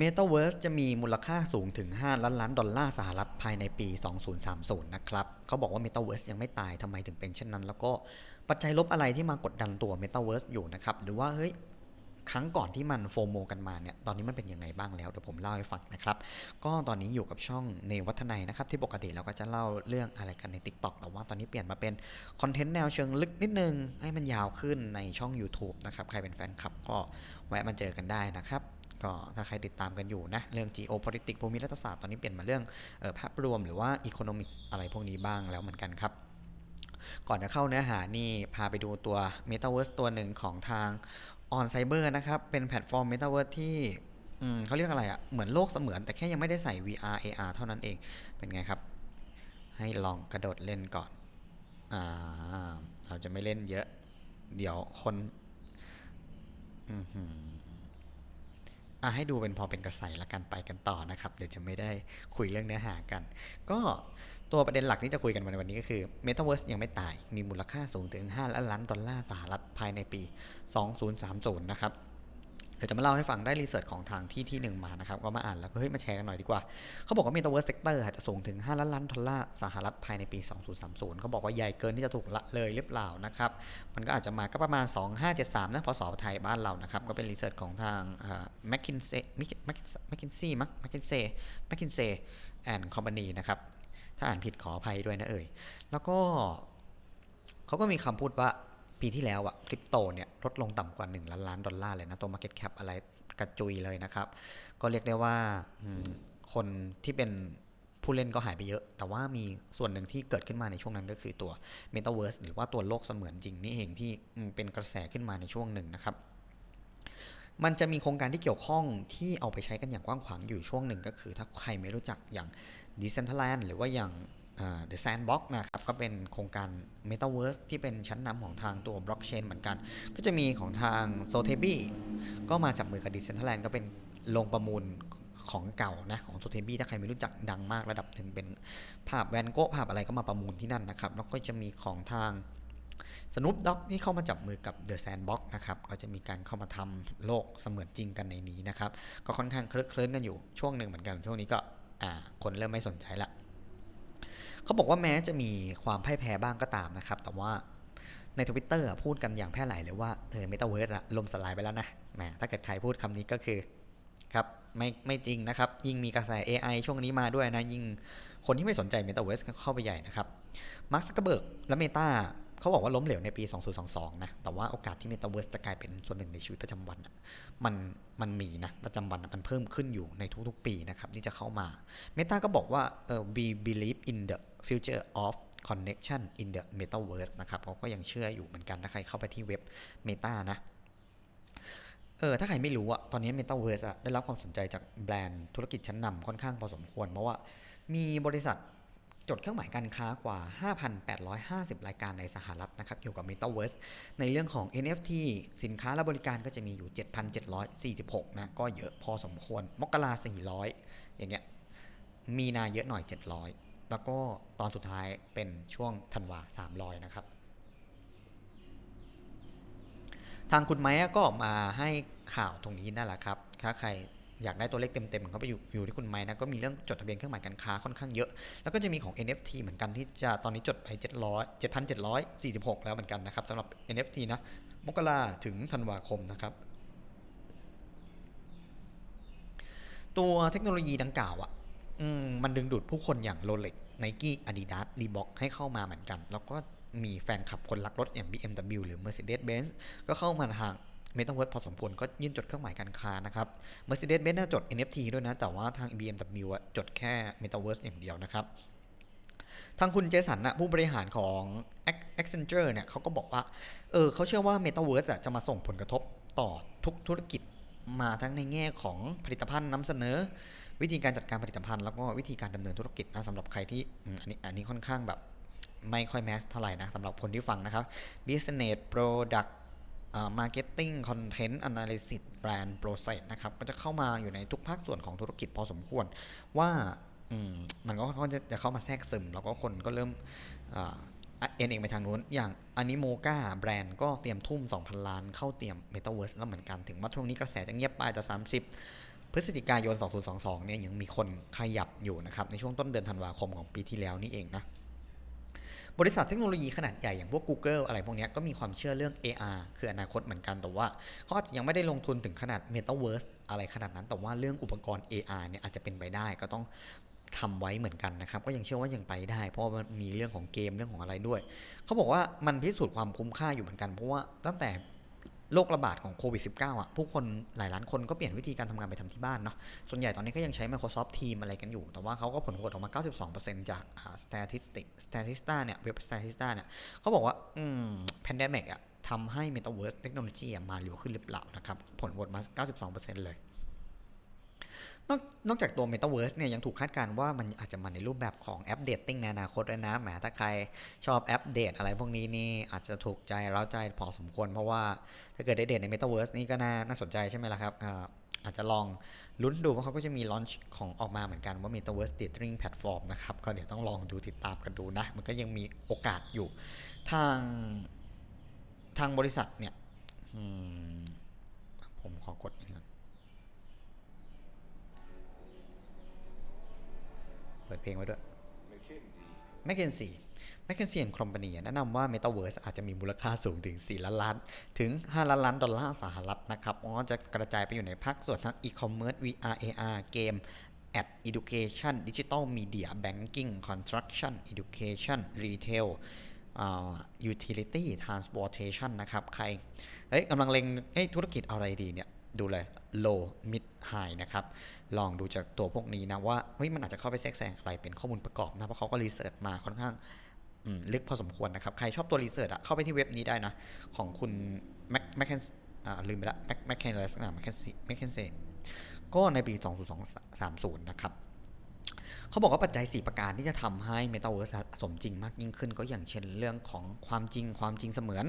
Metaverse จะมีมูลค่าสูงถึง 5 ล้านล้านดอลลาร์สหรัฐภายในปี 2030 นะครับ เขาบอกว่า Metaverse ยังไม่ตายทำไมถึงเป็นเช่นนั้น แล้วก็ปัจจัยลบอะไรที่มากดดันตัว Metaverse อยู่นะครับ หรือว่าเฮ้ยครั้งก่อนที่มันโฟโมกันมาเนี่ย ตอนนี้มันเป็นยังไงบ้างแล้ว เดี๋ยวผมเล่าให้ฟังนะครับ ก็ตอนนี้อยู่กับช่องเนวัฒนัยนะครับ ที่ปกติเราก็จะเล่าเรื่องอะไรกันใน TikTok แต่ว่าตอนนี้เปลี่ยนมาเป็นคอนเทนต์แนวเชิงลึกนิดนึง ให้มันยาวขึ้นในช่อง YouTube นะครับ ใครเป็นแฟนคลับก็แวะมาเจอกันได้นะครับ ก็ถ้าใครติดตามกันอยู่นะ เรื่อง geopolitics ภูมิรัฐศาสตร์ตอนนี้เปลี่ยนมาเรื่องภาพรวมหรือว่า economics อะไรพวกนี้บ้างแล้วเหมือนกันครับก่อนจะเข้าเนื้อหานี่ พาไปดูตัว Metaverse ตัวหนึ่งของทาง On Cyber นะครับ เป็นแพลตฟอร์ม Metaverse ที่เขาเรียกอะไรอะ่ะ เหมือนโลกเสมือน แต่แค่ยังไม่ได้ใส่ VR AR เท่านั้นเอง เป็นไงครับ ให้ลองกระโดดเล่นก่อนอ่าเราจะไม่เล่นเยอะ เดี๋ยวคน อือหือ อะให้ดูเป็นพอเป็นกระแสละกันไปกันต่อนะครับ เดี๋ยวจะไม่ได้คุยเรื่องเนื้อหากัน ก็ตัวประเด็นหลักที่จะคุยกันในวันนี้ก็คือ Metaverse ยังไม่ตาย มีมูลค่าสูงถึง 5 ล้านล้านดอลลาร์สหรัฐภายในปี 2030 นะครับ เดี๋ยวจะมาเล่าให้ฟังได้รีเสิร์ชของทางที่ที่หนึ่งมานะครับ ก็มาอ่านแล้วก็เฮ้ยมาแชร์กันหน่อยดีกว่า เขาบอกว่า Metaverse Sector อาจจะสูงถึง 5 ล้านล้านดอลลาร์สหรัฐภายในปี 2030 เขาบอกว่าใหญ่เกินที่จะถูกละเลยหรือเปล่านะครับ มันก็อาจจะมาก็ประมาณ 2573 นะพศไทยบ้านเรานะครับ ก็เป็นรีเสิร์ชของทางแมคคินเซ่แมคคินซี่มั้งแมคคินเซ่แมคคินเซ่แอนด์คอมพานีนะครับถ้าอ่านผิดขออภัยด้วยนะเอ่ยแล้วก็เขาก็มีคำพูดว่า ปีที่แล้วอะคริปโตเนี่ยลดลงต่ำกว่า 1 ล้านล้านดอลลาร์เลยนะตัว Market Cap อะไรกระจุยเลยนะครับ ก็เรียกได้ว่าคนที่เป็นผู้เล่นก็หายไปเยอะ แต่ว่ามีส่วนหนึ่งที่เกิดขึ้นมาในช่วงนั้นก็คือตัว Metaverse หรือว่าตัวโลกเสมือนจริงนี่เองที่เป็นกระแสขึ้นมาในช่วงหนึ่งนะครับ มันจะมีโครงการที่เกี่ยวข้องที่เอาไปใช้กันอย่างกว้างขวางอยู่ช่วงหนึ่งก็คือ ถ้าใครไม่รู้จักอย่าง Decentraland หรือว่าอย่าง The Sandbox นะครับก็เป็นโครงการ Metaverse ที่เป็นชั้นนำของทางตัว Blockchain เหมือนกัน ก็จะมีของทาง s o t e b i ก็มาจับมือกับ Decentraland ก็เป็นลงประมูลของเก่านะของ s o t e b i ถ้าใครไม่รู้จักดังมากระดับหนึ่งเป็นภาพแวนโกะภาพอะไรก็มาประมูลที่นั่นนะครับ แล้วก็จะมีของทางสนุปด็อกที่เข้ามาจับมือกับ The Sandbox นะครับก็จะมีการเข้ามาทำโลกเสมือนจริงกันในนี้นะครับ ก็ค่อนข้างเคลิ้นกันอยู่ช่วงหนึ่งเหมือนกัน ช่วงนี้ก็คนเริ่มไม่สนใจละ เขาบอกว่าแม้จะมีความพ่ายแพ้บ้างก็ตามนะครับ แต่ว่าในทวิตเตอร์พูดกันอย่างแพร่หลายเลยว่าเออเมตาเวิร์สลมสลายไปแล้วนะแหมถ้าเกิดใครพูดคำนี้ก็คือครับไม่ไม่จริงนะครับ ยิ่งมีกระแส AI ช่วงนี้มาด้วยนะ ยิ่งคนที่ไม่สนใจเมตาเวิร์สเข้าไปใหญ่นะครับมาร์คซักเบิร์กและเมตา เขาบอกว่าล้มเหลวในปี 2022 นะ แต่ว่าโอกาสที่ Metaverse จะกลายเป็นส่วนหนึ่งในชีวิตประจำวันมันมันมีนะ ประจำวันมันเพิ่มขึ้นอยู่ในทุกๆ ปีนะครับที่จะเข้ามา Meta ก็บอกว่าเออ we believe in the future of connection in the metaverse นะครับเขาก็ยังเชื่ออยู่เหมือนกันถ้าใครเข้าไปที่เว็บ Meta นะเออถ้าใครไม่รู้อะตอนนี้ Metaverse อะได้รับความสนใจจากแบรนด์ธุรกิจชั้นนำค่อนข้างพอสมควร เพราะว่ามีบริษัท จดเครื่องหมายการค้ากว่า 5,850 รายการในสหรัฐนะครับเกี่ยวกับ Metaverse ในเรื่องของ NFT สินค้าและบริการก็จะมีอยู่ 7,746 นะก็เยอะพอสมควร มกรา400 อย่างเงี้ยมีนาเยอะหน่อย 700 แล้วก็ตอนสุดท้ายเป็นช่วงธันวา 300 นะครับ ทางคุณไม้ก็ออกมาให้ข่าวตรงนี้นั่นแหละครับ ถ้าใคร อยากได้ตัวเลขเต็มๆก็ไปอยู่อยู่ที่คุณไม้นะก็มีเรื่องจดทะเบียนเครื่องหมายการค้าค่อนข้างเยอะ แล้วก็จะมีของ NFT เหมือนกันที่จะตอนนี้จดไป 700 7,746 แล้วเหมือนกันนะครับสำหรับ NFT นะมกราถึงธันวาคมนะครับ ตัวเทคโนโลยีดังกล่าวอะอมมันดึงดูดผู้คนอย่าง Rolex Nike Adidas Reebok ให้เข้ามาเหมือนกัน แล้วก็มีแฟนคลับคนรักรถอย่าง BMW หรือ Mercedes-Benz ก็เข้ามาทาง Metaverse พอสมควรก็ยื่นจดเครื่องหมายการค้านะครับ Mercedes-Benz น่าจด NFT ด้วยนะ แต่ว่าทาง BMW อะจดแค่ Metaverse อย่างเดียวนะครับทางคุณเจสันนะผู้บริหารของ Accenture เนี่ยเขาก็บอกว่า เออเขาเชื่อว่า Metaverse จะมาส่งผลกระทบต่อทุกธุรกิจมาทั้งในแง่ของผลิตภัณฑ์นำเสนอ วิธีการจัดการผลิตภัณฑ์ แล้วก็วิธีการดำเนินธุรกิจนะสำหรับใครที่อันนี้อันนี้ค่อนข้างแบบไม่ค่อยแมสเท่าไหร่นะสำหรับคนที่ฟังนะครับ Business Product Marketing Content Analysis Brand Process นะครับ ก็จะเข้ามาอยู่ในทุกภาคส่วนของธุรกิจพอสมควรว่ามมันก็จะจะเข้ามาแทรกซึม แล้วก็คนก็เริ่มอ่าเอ็นเองไปทางนู้น อย่างอันิโมกาแบรนด์ก็เตรียมทุ่ม 2,000 ล้านเข้าเตรียม Metaverse แล้วเหมือนกันถึงว่าช่วงนี้กระแสจะเงียบไปแต่ 30 พฤศจิกายน 2022 เนี่ยยังมีคนขยับอยู่นะครับ ในช่วงต้นเดือนธันวาคมของปีที่แล้วนี่เองนะ บริษัทเทคโนโลยีขนาดใหญ่อย่างพวก Google อะไรพวกนี้ก็มีความเชื่อเรื่อง AR คืออนาคตเหมือนกันแต่ว่าเขาอาจจะยังไม่ได้ลงทุนถึงขนาด Metaverse อะไรขนาดนั้นแต่ว่าเรื่องอุปกรณ์ AR เนี่ยอาจจะเป็นไปได้ก็ต้องทำไว้เหมือนกันนะครับ ก็ยังเชื่อว่ายังไปได้ เพราะมันมีเรื่องของเกมเรื่องของอะไรด้วย เขาบอกว่ามันพิสูจน์ความคุ้มค่าอยู่เหมือนกัน เพราะว่าตั้งแต่ โรคระบาดของโควิด -19 อะผู้คนหลายล้านคนก็เปลี่ยนวิธีการทำงานไปทำที่บ้านเนาะส่วนใหญ่ตอนนี้ก็ยังใช้ Microsoft Teams อะไรกันอยู่ แต่ว่าเขาก็ผลโหวตออกมา 92%จาก statistic statista เนี่ยเว็บ statista เนี่ยเขาบอกว่า อืม pandemic อะทำให้ metaverse technology อะมาเร็วขึ้นหรือเปล่านะครับ ผลโหวตมา 92%เลย นอกนอกจากตัว Metaverse เนี่ยยังถูกคาดการณ์ว่ามันอาจจะมาในรูปแบบของแอปเดตติ้งในอนาคตด้วยนะแหมถ้าใครชอบแอปเดตอะไรพวกนี้นี่อาจจะถูกใจเร้าใจพอสมควร เพราะว่าถ้าเกิดได้เดทใน Metaverse นี่ก็น่าน่าสนใจใช่ไหมล่ะครับอาอาจจะลองลุ้นดูเพราะเขาก็จะมีลอนช์ของออกมาเหมือนกันว่า Metaverse Dating Platform นะครับ ก็เดี๋ยวต้องลองดูติดตามกันดูนะ มันก็ยังมีโอกาสอยู่ ทางทางบริษัทเนี่ยผมขอกดนนี้ก่อน เปิดเพลงไว้ด้วย McKinsey แมคเคนซี่แมคเคนซี่แอนด์คอมพานีแนะนำว่า Metaverse อาจจะมีมูลค่าสูงถึง 4 ล้านล้าน ถึง 5 ล้านล้านดอลลาร์สหรัฐนะครับอ๋อจะกระจายไปอยู่ในภาคส่วนทั้ง e-commerce VR AR เกม ad education digital media banking construction education retail อ่า utility transportation นะครับ ใครเอ้ยกำลังเล็งเอ้ยธุรกิจอะไรดีเนี่ย ดูเลย low mid high นะครับ ลองดูจากตัวพวกนี้นะว่าเฮ้ยมันอาจจะเข้าไปแทรกแซงอะไรเป็นข้อมูลประกอบนะ เพราะเขาก็รีเสิร์ชมาค่อนข้างลึกพอสมควรนะครับ ใครชอบตัวรีเสิร์ชอะเข้าไปที่เว็บนี้ได้นะ ของคุณแมคแมคเคนอ่าลืมไปละแมคแมคเคนอะไรสักอย่างแมคเคนแมคเคนเซก็ในปี 2030 นะครับเขาบอกว่าปัจจัย 4 ประการที่จะทำให้ Metaverse สมจริงมากยิ่งขึ้น ก็อย่างเช่นเรื่องของความจริงความจริงเสมือน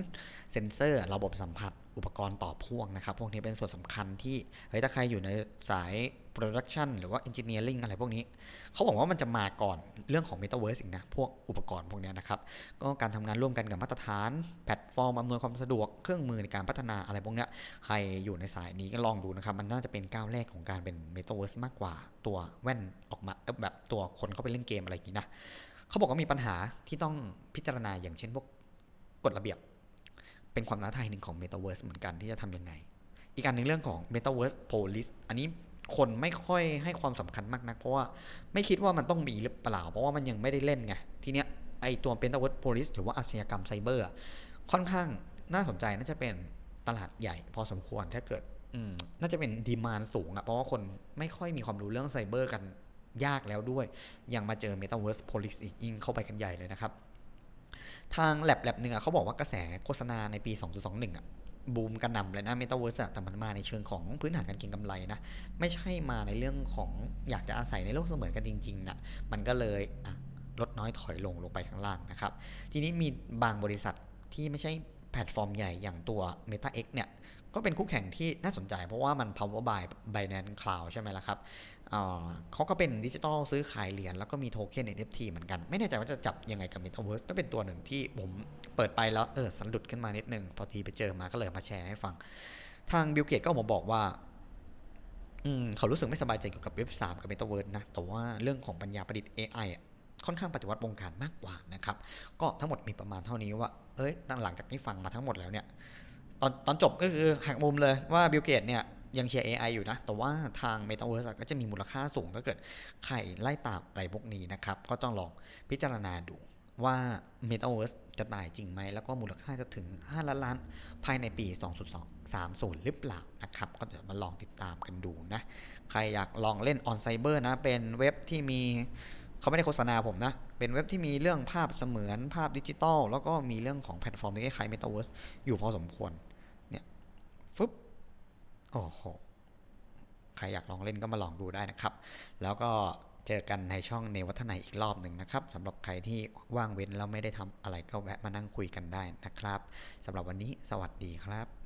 เซ็นเซอร์ ระบบสัมผัส อุปกรณ์ต่อพ่วงนะครับ พวกนี้เป็นส่วนสำคัญที่เฮ้ยถ้าใครอยู่ในสาย Production หรือว่า Engineering อะไรพวกนี้ เขาบอกว่ามันจะมาก่อนเรื่องของ Metaverse อีกนะ พวกอุปกรณ์พวกนี้นะครับ ก็การทำงานร่วมกันกับมาตรฐาน แพลตฟอร์มอำนวยความสะดวกเครื่องมือในการพัฒนาอะไรพวกนี้ใครอยู่ในสายนี้ก็ลองดูนะครับ มันน่าจะเป็นก้าวแรกของการเป็น Metaverse มากกว่าตัวแว่นออกมาแบบตัวคนเข้าไปเล่นเกมอะไรอย่างนี้นะเขาบอกว่ามีปัญหาที่ต้องพิจารณาอย่างเช่นพวกกฎระเบียบ เป็นความท้าทายหนึ่งของ Metaverse เหมือนกันที่จะทำยังไง อีกอันหนึ่งเรื่องของ Metaverse Police อันนี้คนไม่ค่อยให้ความสำคัญมากนัก เพราะว่าไม่คิดว่ามันต้องมีหรือเปล่า เพราะว่ามันยังไม่ได้เล่นไง ทีเนี้ยไอตัว Metaverse Police หรือว่าอาชญากรรมไซเบอร์ค่อนข้างน่าสนใจน่าจะเป็นตลาดใหญ่พอสมควรถ้าเกิดน่าจะเป็นดีมานสูงอะเพราะว่าคนไม่ค่อยมีความรู้เรื่องไซเบอร์กันยากแล้วด้วย ยังมาเจอ Metaverse Police อีกยิ่งเข้าไปกันใหญ่เลยนะครับ ทางแลบแลบหนึ่งอะเขาบอกว่ากระแสโฆษณาในปี 2021อะบูมกระหน่ำเลยนะ Metaverse อะแต่มันมาในเชิงของพื้นฐานการเก็งกำไรนะ ไม่ใช่มาในเรื่องของอยากจะอาศัยในโลกเสมือนกันจริงๆนะมันก็เลยลดน้อยถอยลงลงไปข้างล่างนะครับ ทีนี้มีบางบริษัทที่ไม่ใช่แพลตฟอร์มใหญ่อย่างตัว MetaX เนี่ย ก็เป็นคู่แข่งที่น่าสนใจเพราะว่ามัน power by Binance Cloud ใช่ไหมล่ะครับ เขาก็เป็นดิจิตอลซื้อขายเหรียญแล้วก็มีโทเค็น NFT เหมือนกัน ไม่แน่ใจว่าจะจับยังไงกับ Metaverse ก็เป็นตัวหนึ่งที่ผมเปิดไปแล้วเออสะดุดขึ้นมานิดนึง พอทีไปเจอมาก็เลยมาแชร์ให้ฟัง ทางบิลเกตก็ออกมาบอกว่าอืมเขารู้สึกไม่สบายใจเกี่ยวกับเว็บ3กับ Metaverse นะ แต่ว่าเรื่องของปัญญาประดิษฐ์ AI ค่อนข้างปฏิวัติวงการมากกว่านะครับ ก็ทั้งหมดมีประมาณเท่านี้ว่า เอ้ยหลังจากที่ฟังมาทั้งหมดแล้วเนี่ย ตอนตอนจบก็คือหักมุมเลยว่าบิลเกตเนี่ย ยังเชียร์ AI อยู่นะ แต่ว่าทาง Metaverse ก็จะมีมูลค่าสูงถ้าเกิดใครไล่ตามอะไรพวกนี้นะครับ ก็ต้องลองพิจารณาดูว่า Metaverse จะตายจริงไหม แล้วก็มูลค่าจะถึง 5 ล้านล้านภายในปี 2030 หรือเปล่านะครับ ก็เดี๋ยวมาลองติดตามกันดูนะ ใครอยากลองเล่น On Cyber นะ เป็นเว็บที่มีเขาไม่ได้โฆษณาผมนะ เป็นเว็บที่มีเรื่องภาพเสมือนภาพดิจิตอลแล้วก็มีเรื่องของแพลตฟอร์มที่คล้ายๆ Metaverse อยู่พอสมควร โอ้โห ใครอยากลองเล่นก็มาลองดูได้นะครับ แล้วก็เจอกันในช่องเนวัฒนายอีกรอบหนึ่งนะครับสำหรับใครที่ว่างเว้นแล้วไม่ได้ทำอะไรก็แวะมานั่งคุยกันได้นะครับสำหรับวันนี้สวัสดีครับ